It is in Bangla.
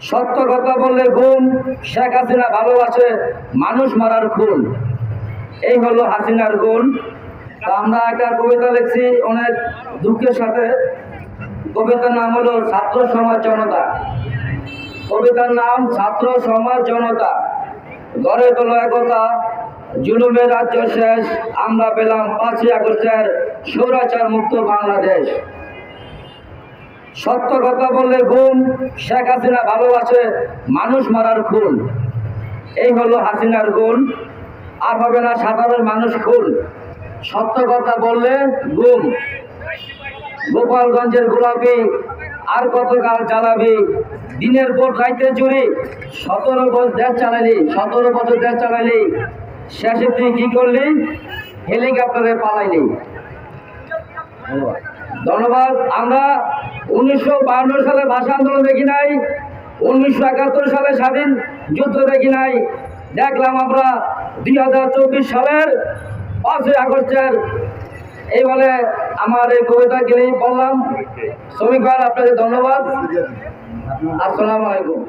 সত্য কথা বললে গুম, শেখ হাসিনা ভালোবাসে, মানুষ মারার খুন। এই হলো হাসিনার গুণ। আমরা একটা কবিতা লিখছি, অনেক দুঃখের সাথে। কবিতার নাম হলো ছাত্র সমাজ জনতা। কবিতার নাম ছাত্র সমাজ জনতা। গড়ে তোলা একতা জুলুমের রাজ্য শেষ, আমরা পেলাম পাঁচই আগস্টের স্বৈরাচার মুক্ত বাংলাদেশ। সত্য কথা বললে গুণ শেখ হাসিনা ভালোবাসে মানুষ মারার খুন। এই হলো হাসিনার গুণ। আর হবে না সাধারণ মানুষ খুন। সত্য কথা বললে গুম। গোপালগঞ্জের গোলাপি আর কত কাল চালাবি দিনের পর রাইতে চুরি সতেরো বছর দেশ চালালি, সতেরো বছর দেশ চালালি। শেষে তুই কি করলি? হেলিকপ্টারে পালাইলি। ধন্যবাদ। আমরা উনিশশো সালে ভাষা আন্দোলন দেখি নাই, উনিশশো একাত্তর সালে স্বাধীন যুদ্ধ দেখি নাই। দেখলাম আমরা দুই হাজার চব্বিশ সালের পাঁচই আগস্টের, এই বলে আমার এই কবিতা গেলেই পড়লাম শ্রমিক ভাই আপনাদের ধন্যবাদ। আসসালামু আলাইকুম।